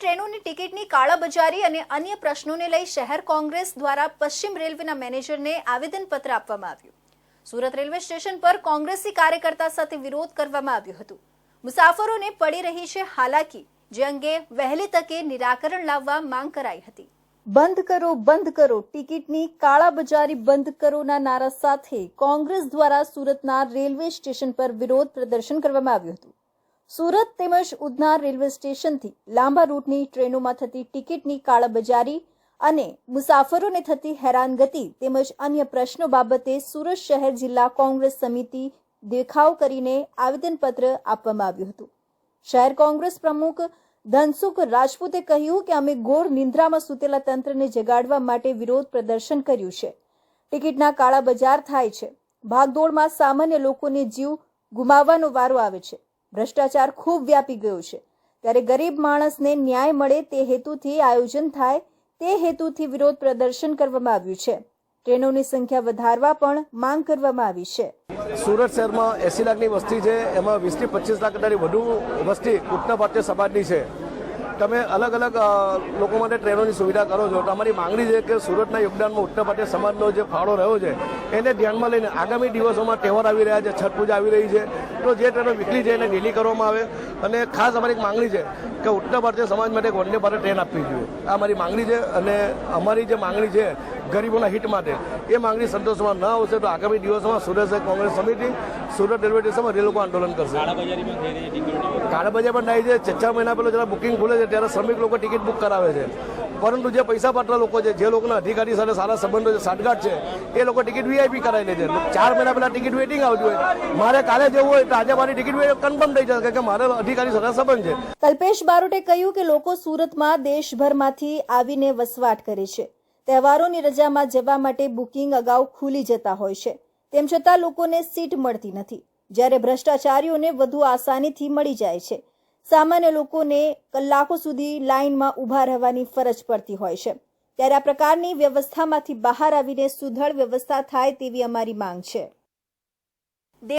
ટ્રેનોની ટિકિટની કાળાબજારી અને અન્ય પ્રશ્નોને લઈ શહેર કોંગ્રેસ દ્વારા પશ્ચિમ રેલવેના મેનેજરને આવેદનપત્ર આપવામાં આવ્યું. સુરત રેલવે સ્ટેશન પર કોંગ્રેસી કાર્યકર્તા સાથે વિરોધ કરવામાં આવ્યો હતો. મુસાફરોને પડી રહી છે હાલાકી, જે અંગે વહેલી તકે નિરાકરણ લાવવા માંગ કરાઈ હતી. બંધ કરો બંધ કરો, ટિકિટની કાળાબજારી બંધ કરોના નારા સાથે કોંગ્રેસ દ્વારા સુરતના રેલવે સ્ટેશન પર વિરોધ પ્રદર્શન કરવામાં આવ્યું હતું. સુરત તેમજ ઉધના રેલવે સ્ટેશનથી લાંબા રૂટની ટ્રેનોમાં થતી ટિકિટની કાળાબજારી અને મુસાફરોને થતી હેરાનગતિ તેમજ અન્ય પ્રશ્નો બાબતે સુરત શહેર જિલ્લા કોંગ્રેસ સમિતિ દેખાવ કરીને આવેદનપત્ર આપવામાં આવ્યું હતું. શહેર કોંગ્રેસ પ્રમુખ ધનસુખ રાજપૂતે કહ્યું કે અમે ગોળ નિંદ્રામાં સૂતેલા તંત્રને જગાડવા માટે વિરોધ પ્રદર્શન કર્યું છે. ટિકિટના કાળા બજાર થાય છે. ભાગદોડમાં સામાન્ય લોકોને જીવ ગુમાવવાનો વારો આવે છે. ભ્રષ્ટાચાર ખૂબ વ્યાપી ગયો છે. ત્યારે ગરીબ માણસને ન્યાય મળે તે હેતુથી આયોજન થાય, તે હેતુથી વિરોધ પ્રદર્શન કરવામાં આવ્યું છે. ટ્રેનોની સંખ્યા વધારવા પણ માંગ કરવામાં આવી છે. સુરત શહેરમાં એસી લાખની વસ્તી છે, એમાં વીસથી પચીસ લાખ કરતાંની વધુ વસ્તી ઉત્તર ભારતીય સમાજની છે. તમે અલગ અલગ લોકો માટે ટ્રેનોની સુવિધા કરો છો. તો અમારી માંગણી છે કે સુરતના યોગદાનમાં ઉત્તર પ્રદેશ સમાજનો જે ફાળો રહ્યો છે, એને ધ્યાનમાં લઈને આગામી દિવસોમાં તહેવાર આવી રહ્યા છે, છઠ પૂજા આવી રહી છે. તો જે ટ્રેનો વીકલી છે એને ડેલી કરવામાં આવે. અને ખાસ અમારી એક માંગણી છે કે ઉત્તર ભારતીય સમાજ માટે એક વંદે ભારત ટ્રેન આપવી જોઈએ. આ અમારી માંગણી છે અને અમારી જે માંગણી છે ગરીબોના હિત માટે. એ માંગણી સંતોષમાં ન આવશે તો આગામી દિવસમાં સુરત કોંગ્રેસ સમિતિ સુરત રેલવે સ્ટેશનમાં રેલ લોકો આંદોલન કરશે. કાળાબજારી પણ થઈ છે ટિકિટોની કાળા બજાર પણ થાય છે છ મહિના પહેલાં જ્યારે બુકિંગ ખુલે છે ત્યારે શ્રમિક લોકો ટિકિટ બુક કરાવે છે. પરંતુ જે પૈસા પાટલા લોકો છે જે લોકોના અધિકારી સાથે સારા સંબંધો છે સાઠગાંઠ છે એ લોકો ટિકિટ વીઆઈપી કરાવી લે છે. ચાર મહિના પહેલાં ટિકિટ વેટિંગ આવતી હોય. મારે કાલે જવું હોય તો આજે મારી ટિકિટ કન્ફર્મ થઈ જશે કે મારે અધિકારી સાથે સંબંધ છે. કલ્પેશ બારોટે કહ્યું કે લોકો સુરતમાં દેશભરમાંથી આવીને વસવાટ કરે છે. તહેવારોની રજામાં જવા માટે બુકિંગ અગાઉ ખુલી જતા હોય છે. તેમ છતાં લોકોને સીટ મળતી નથી. જ્યારે ભ્રષ્ટાચારીઓને વધુ આસાનીથી મળી જાય છે. સામાન્ય લોકોને કલાકો સુધી લાઇનમાં ઊભા રહેવાની ફરજ પડતી હોય છે. ત્યારે આ પ્રકારની વ્યવસ્થામાંથી બહાર આવીને સુધળ વ્યવસ્થા થાય તેવી અમારી માંગ છે.